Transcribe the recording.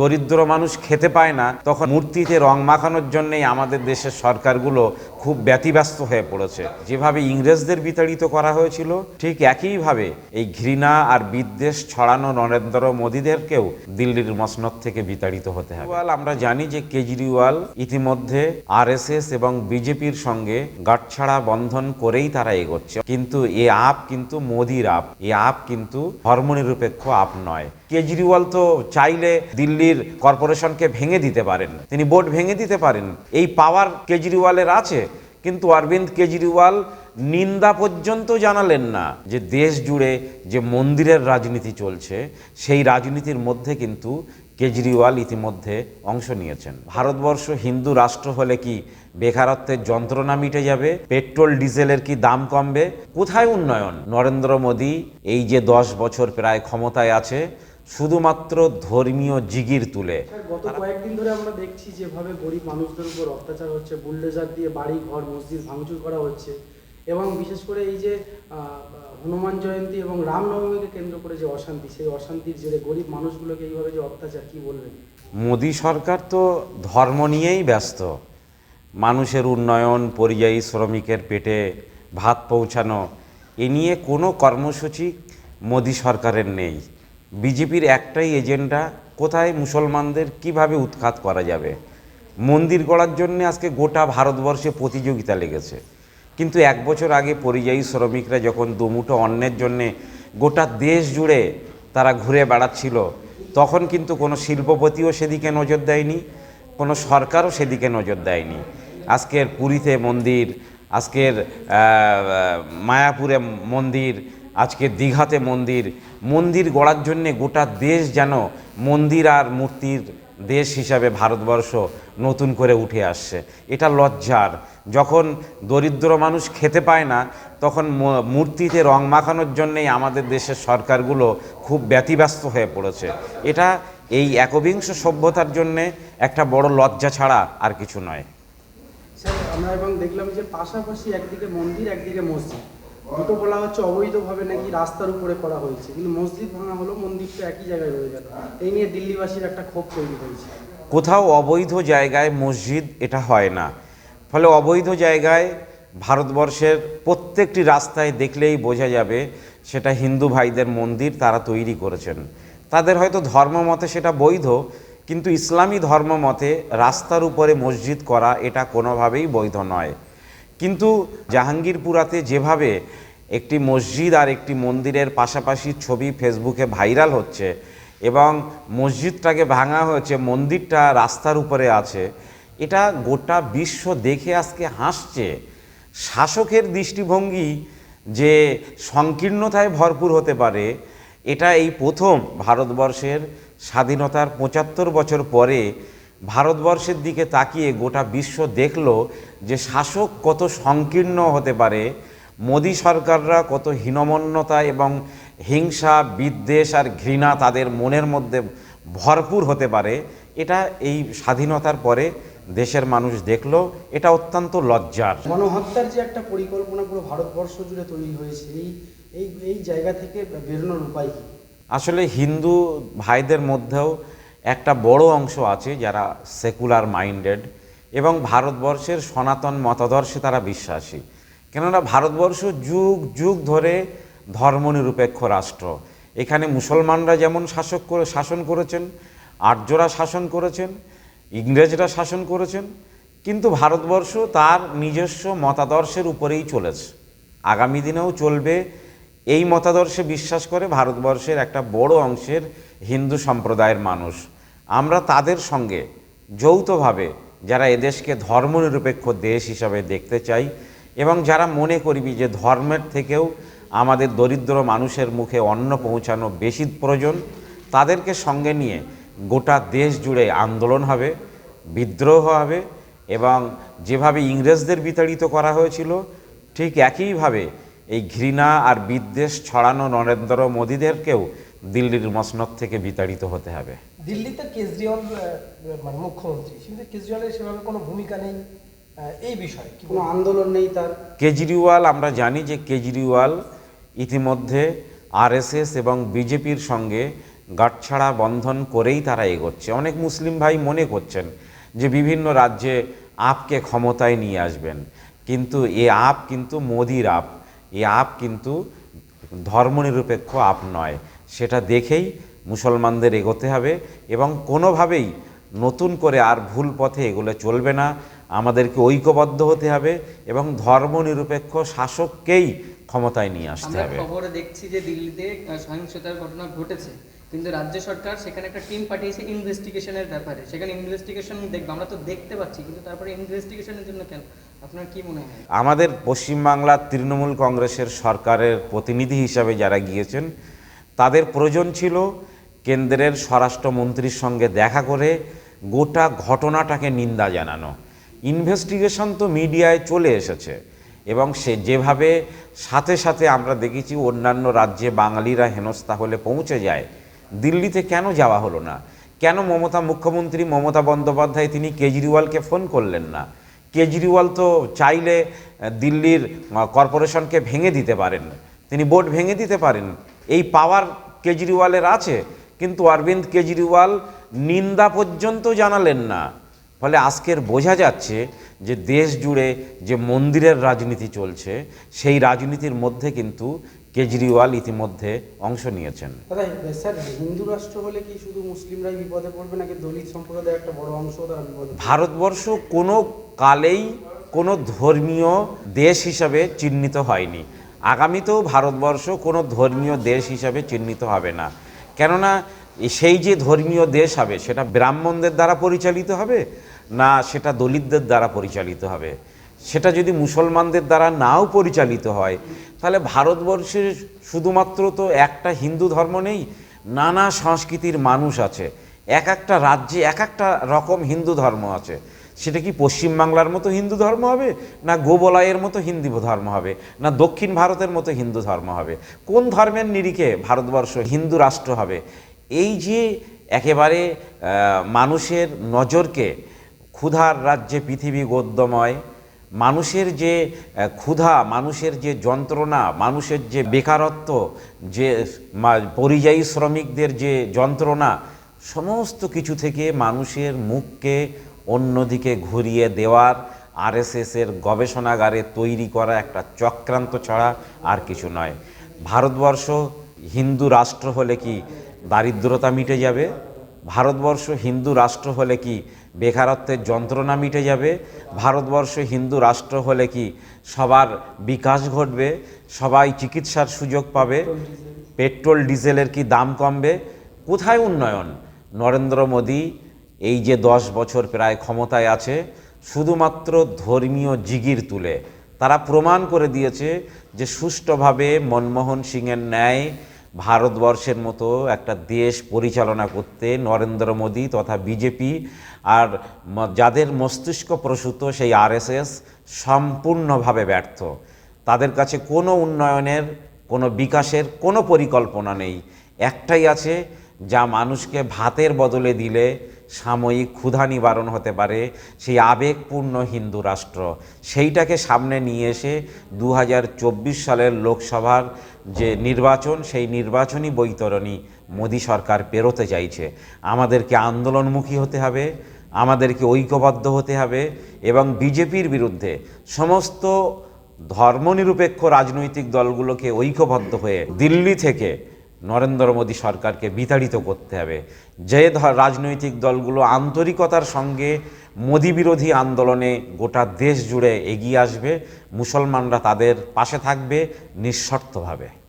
দরিদ্র মানুষ খেতে পায় না, তখন মূর্তিতে রং মাখানোর জন্যই আমাদের দেশের সরকারগুলো খুব ব্যতিব্যস্ত হয়ে পড়েছে। যেভাবে ইংরেজদের বিতাড়িত করা হয়েছিল, ঠিক একইভাবে এই ঘৃণা আর বিদ্বেষ ছড়ানো নরেন্দ্র মোদীদেরকেও দিল্লির মসনদ থেকে বিতাড়িত হতে হবে। আমরা জানি যে কেজরিওয়াল ইতিমধ্যে আরএসএস এবং বিজেপির সঙ্গে গাঁটছাড়া বন্ধন করেই তারা এগোচ্ছে। কিন্তু এ আপ কিন্তু মোদির আপ, এ আপ কিন্তু ধর্মনিরপেক্ষ আপ নয়। কেজরিওয়াল তো চাইলে দিল্লির কর্পোরেশনকে ভেঙে দিতে পারেন। তিনি বোর্ড ভেঙে দিতে পারেন। এই পাওয়ার কেজরিওয়ালের আছে, কিন্তু অরবিন্দ কেজরিওয়াল নিন্দা পর্যন্ত জানালেন না যে দেশ জুড়ে যে মন্দিরের রাজনীতি চলছে, সেই রাজনীতির মধ্যে কিন্তু কেজরিওয়াল ইতিমধ্যে অংশ নিয়েছেন। ভারতবর্ষ হিন্দু রাষ্ট্র হলে কি বেকারত্বের যন্ত্রণা মিটে যাবে? পেট্রোল, ডিজেলের কি দাম কমবে? কোথায় উন্নয়ন? নরেন্দ্র মোদী এই যে দশ বছর প্রায় ক্ষমতায় আছে শুধুমাত্র ধর্মীয় জিগির তুলে। গত কয়েকদিন ধরে আমরা দেখছি যেভাবে গরিব মানুষদের উপর অত্যাচার হচ্ছে বুলডোজার দিয়ে বাড়ি ঘর মসজিদ ভাঙচুর করা হচ্ছে এবং বিশেষ করে এই যে হনুমান জয়ন্তী এবং রামনবমীকে কেন্দ্র করে যে অশান্তি সেই অশান্তির জেরে গরিব মানুষগুলোকে এইভাবে যে অত্যাচার কি বলবেন? মোদী সরকার তো ধর্ম নিয়েই ব্যস্ত। মানুষের উন্নয়ন পরিযায়ী শ্রমিকের পেটে ভাত পৌঁছানো এ নিয়ে কোনো কর্মসূচি মোদী সরকারের নেই। বিজেপির একটাই এজেন্ডা, কোথায় মুসলমানদের কীভাবে উৎখাত করা যাবে? মন্দির গড়ার জন্য আজকে গোটা ভারতবর্ষে প্রতিযোগিতা লেগেছে। কিন্তু এক বছর আগে পরিযায়ী শ্রমিকরা যখন দুমুঠো অন্যের জন্যে গোটা দেশ জুড়ে তারা ঘুরে বেড়াচ্ছিল, তখন কিন্তু কোনো শিল্পপতিও সেদিকে নজর দেয়নি, কোনো সরকারও সেদিকে নজর দেয়নি। আজকের পুরীতে মন্দির, আজকের মায়াপুরে মন্দির আজকের দীঘাতে মন্দির। মন্দির গড়ার জন্যে গোটা দেশ যেন মন্দির আর মূর্তির দেশ হিসাবে ভারতবর্ষ নতুন করে উঠে আসছে। এটা লজ্জার। যখন দরিদ্র মানুষ খেতে পায় না, তখন মূর্তিতে রং মাখানোর জন্যেই আমাদের দেশের সরকারগুলো খুব ব্যতিব্যস্ত হয়ে পড়েছে। এটা এই একবিংশ সভ্যতার জন্যে একটা বড় লজ্জা ছাড়া আর কিছু নয়। আমরা এবং দেখলাম যে পাশাপাশি একদিকে মন্দির, একদিকে মসজিদ। দুটো বলা হচ্ছে অবৈধভাবে নাকি রাস্তার উপরে করা হয়েছে। কিন্তু মসজিদ ভাঙা হলো মন্দির তো একই জায়গায় রয়ে গেল। এই নিয়ে দিল্লিবাসীর একটা ক্ষোভ তৈরি হয়েছে। কোথাও অবৈধ জায়গায় মসজিদ এটা হয় না। ফলে অবৈধ জায়গায় ভারতবর্ষের প্রত্যেকটি রাস্তায় দেখলেই বোঝা যাবে সেটা হিন্দু ভাইদের মন্দির তারা তৈরি করেছেন। তাদের হয়তো ধর্ম মতে সেটা বৈধ, কিন্তু ইসলামী ধর্ম মতে রাস্তার উপরে মসজিদ করা এটা কোনোভাবেই বৈধ নয়। কিন্তু জাহাঙ্গীরপুরাতে যেভাবে একটি মসজিদ আর একটি মন্দিরের পাশাপাশি ছবি ফেসবুকে ভাইরাল হচ্ছে এবং মসজিদটাকে ভাঙা হয়েছে, মন্দিরটা রাস্তার উপরে আছে, এটা গোটা বিশ্ব দেখে আজকে হাসছে। শাসকের দৃষ্টিভঙ্গি যে সংকীর্ণতায় ভরপুর হতে পারে, এটা এই প্রথম ভারতবর্ষের স্বাধীনতার পঁচাত্তর বছর পরে ভারতবর্ষের দিকে তাকিয়ে গোটা বিশ্ব দেখল যে শাসক কত সংকীর্ণ হতে পারে মোদী সরকাররা কত হীনমন্যতা এবং হিংসা বিদ্বেষ আর ঘৃণা তাদের মনের মধ্যে ভরপুর হতে পারে এটা এই স্বাধীনতার পরে দেশের মানুষ দেখল এটা অত্যন্ত লজ্জার। গণহত্যার যে একটা পরিকল্পনা পুরো ভারতবর্ষ জুড়ে তৈরি হয়েছে এই এই এই জায়গা থেকে বেরোনোর উপায় আসলে হিন্দু ভাইদের মধ্যেও একটা বড় অংশ আছে যারা সেকুলার মাইন্ডেড এবং ভারতবর্ষের সনাতন মতাদর্শে তারা বিশ্বাসী। কেননা ভারতবর্ষ যুগ যুগ ধরে ধর্মনিরপেক্ষ রাষ্ট্র। এখানে মুসলমানরা যেমন শাসক করে, শাসন করেছেন, আর্যরা শাসন করেছেন, ইংরেজরা শাসন করেছেন, কিন্তু ভারতবর্ষ তার নিজস্ব মতাদর্শের উপরেই চলেছে। আগামী দিনেও চলবে এই মতাদর্শে বিশ্বাস করে ভারতবর্ষের একটা বড় অংশের হিন্দু সম্প্রদায়ের মানুষ। আমরা তাদের সঙ্গে যৌথভাবে যারা এদেশকে ধর্মনিরপেক্ষ দেশ হিসাবে দেখতে চাই এবং যারা মনে করবি যে ধর্মের থেকেও আমাদের দরিদ্র মানুষের মুখে অন্ন পৌঁছানো বেশি প্রয়োজন, তাদেরকে সঙ্গে নিয়ে গোটা দেশ জুড়ে আন্দোলন হবে, বিদ্রোহ হবে এবং যেভাবে ইংরেজদের বিতাড়িত করা হয়েছিল, ঠিক একইভাবে এই ঘৃণা আর বিদ্বেষ ছড়ানো নরেন্দ্র মোদীদেরকেও দিল্লির মসনদ থেকে বিতাড়িত হতে হবে। দিল্লিতে কেজরিওয়াল মানে মুখ্যমন্ত্রী কিন্তু কেজরিওয়ালের সেভাবে কোনো ভূমিকা নেই এই বিষয়ে কোনো আন্দোলন নেই তার। কেজরিওয়াল আমরা জানি যে কেজরিওয়াল ইতিমধ্যে আরএসএস এবং বিজেপির সঙ্গে গাঁটছাড়া বন্ধন করেই তারা এগোচ্ছে। অনেক মুসলিম ভাই মনে করছেন যে বিভিন্ন রাজ্যে আপকে ক্ষমতায় নিয়ে আসবেন। কিন্তু এ আপ কিন্তু মোদির আপ এ আপ কিন্তু ধর্মনিরপেক্ষ আপ নয়। সেটা দেখেই মুসলমানদের এগোতে হবে এবং কোনোভাবেই নতুন করে আর ভুল পথে এগুলো চলবে না। আমাদেরকে ঐক্যবদ্ধ হতে হবে এবং ধর্মনিরপেক্ষ শাসককেই ক্ষমতায় নিয়ে আসতে হবে। খবরে দেখছি যে দিল্লিতে সহিংসতার ঘটনা ঘটেছে। কিন্তু রাজ্য সরকার সেখানে একটা টিম পাঠিয়েছে ইনভেস্টিগেশনের ব্যাপারে। সেখানে ইনভেস্টিগেশন দেখব আমরা তো দেখতে পাচ্ছি কিন্তু তারপরে ইনভেস্টিগেশনের জন্য কেন? আপনার কি মনে হয়? আমাদের পশ্চিমবাংলার তৃণমূল কংগ্রেসের সরকারের প্রতিনিধি হিসাবে যারা গিয়েছেন তাদের প্রয়োজন ছিল কেন্দ্রের স্বরাষ্ট্রমন্ত্রীর সঙ্গে দেখা করে গোটা ঘটনাটাকে নিন্দা জানানো। ইনভেস্টিগেশন তো মিডিয়ায় চলে এসেছে এবং সে যেভাবে সাথে সাথে আমরা দেখেছি অন্যান্য রাজ্যে বাঙালিরা হেনস্থা হলে পৌঁছে যায়, দিল্লিতে কেন যাওয়া হলো না? কেন মমতা মুখ্যমন্ত্রী মমতা বন্দ্যোপাধ্যায় তিনি কেজরিওয়ালকে ফোন করলেন না? কেজরিওয়াল তো চাইলে দিল্লির কর্পোরেশনকে ভেঙে দিতে পারেন। তিনি বোর্ড ভেঙে দিতে পারেন। এই পাওয়ার কেজরিওয়ালের আছে কিন্তু অরবিন্দ কেজরিওয়াল নিন্দা পর্যন্ত জানালেন না। ফলে আজকের বোঝা যাচ্ছে যে দেশ জুড়ে যে মন্দিরের রাজনীতি চলছে সেই রাজনীতির মধ্যে কিন্তু কেজরিওয়াল ইতিমধ্যে অংশ নিয়েছেন। স্যার হিন্দু রাষ্ট্র হলে কি শুধু মুসলিমরাই বিপদে পড়বে নাকি দলিত সম্প্রদায়ের একটা বড় অংশ তারা বিপদে ভারতবর্ষ কোনো কালেই কোনো ধর্মীয় দেশ হিসাবে চিহ্নিত হয়নি। আগামীতেও ভারতবর্ষ কোনো ধর্মীয় দেশ হিসাবে চিহ্নিত হবে না। কেননা সেই যে ধর্মীয় দেশ হবে, সেটা ব্রাহ্মণদের দ্বারা পরিচালিত হবে না সেটা দলিতদের দ্বারা পরিচালিত হবে? সেটা যদি মুসলমানদের দ্বারা নাও পরিচালিত হয়, তাহলে ভারতবর্ষে শুধুমাত্র তো একটা হিন্দু ধর্ম নেই, নানা সংস্কৃতির মানুষ আছে। এক একটা রাজ্যে এক একটা রকম হিন্দু ধর্ম আছে। সেটা কি পশ্চিমবাংলার মতো হিন্দু ধর্ম হবে? না গোবলয়ের মতো হিন্দু ধর্ম হবে? না দক্ষিণ ভারতের মতো হিন্দু ধর্ম হবে? কোন ধর্মের নিরিখে ভারতবর্ষ হিন্দু রাষ্ট্র হবে? এই যে একেবারে মানুষের নজরকে ক্ষুধার রাজ্যে পৃথিবী গদ্যময়, মানুষের যে ক্ষুধা, মানুষের যে যন্ত্রণা, মানুষের যে বেকারত্ব, যে পরিযায়ী শ্রমিকদের যে যন্ত্রণা, সমস্ত কিছু থেকে মানুষের মুখকে অন্যদিকে ঘুরিয়ে দেওয়ার আরএসএসের গবেষণাগারে তৈরি করা একটা চক্রান্ত ছাড়া আর কিছু নয়। ভারতবর্ষ হিন্দু রাষ্ট্র হলে কি দারিদ্রতা মিটে যাবে? ভারতবর্ষ হিন্দু রাষ্ট্র হলে কি বেকারত্বের যন্ত্রণা মিটে যাবে? ভারতবর্ষ হিন্দু রাষ্ট্র হলে কি সবার বিকাশ ঘটবে? সবাই চিকিৎসার সুযোগ পাবে? পেট্রোল ডিজেলের কি দাম কমবে? কোথায় উন্নয়ন? নরেন্দ্র মোদী এই যে দশ বছর প্রায় ক্ষমতায় আছে, শুধুমাত্র ধর্মীয় জিগির তুলে তারা প্রমাণ করে দিয়েছে যে সুষ্ঠুভাবে মনমোহন সিংয়ের ন্যায় ভারতবর্ষের মতো একটা দেশ পরিচালনা করতে নরেন্দ্র মোদী তথা বিজেপি আর যাদের মস্তিষ্ক প্রসূত সেই আরএসএস সম্পূর্ণভাবে ব্যর্থ। তাদের কাছে কোনো উন্নয়নের, কোনো বিকাশের কোনো পরিকল্পনা নেই। একটাই আছে, যা মানুষকে ভাতের বদলে দিলে সাময়িক ক্ষুধা নিবারণ হতে পারে, সেই আবেগপূর্ণ হিন্দু রাষ্ট্র। সেইটাকে সামনে নিয়ে এসে দু হাজার চব্বিশ সালের লোকসভার যে নির্বাচন, সেই নির্বাচনী বৈতরণী মোদী সরকার পেরোতে চাইছে। আমাদেরকে আন্দোলনমুখী হতে হবে, আমাদেরকে ঐক্যবদ্ধ হতে হবে এবং বিজেপির বিরুদ্ধে সমস্ত ধর্মনিরপেক্ষ রাজনৈতিক দলগুলোকে ঐক্যবদ্ধ হয়ে দিল্লি থেকে নরেন্দ্র মোদী সরকারকে বিতাড়িত করতে হবে। যে রাজনৈতিক দলগুলো আন্তরিকতার সঙ্গে মোদী বিরোধী আন্দোলনে গোটা দেশ জুড়ে এগিয়ে আসবে, মুসলমানরা তাদের পাশে থাকবে, নিঃশর্তভাবে।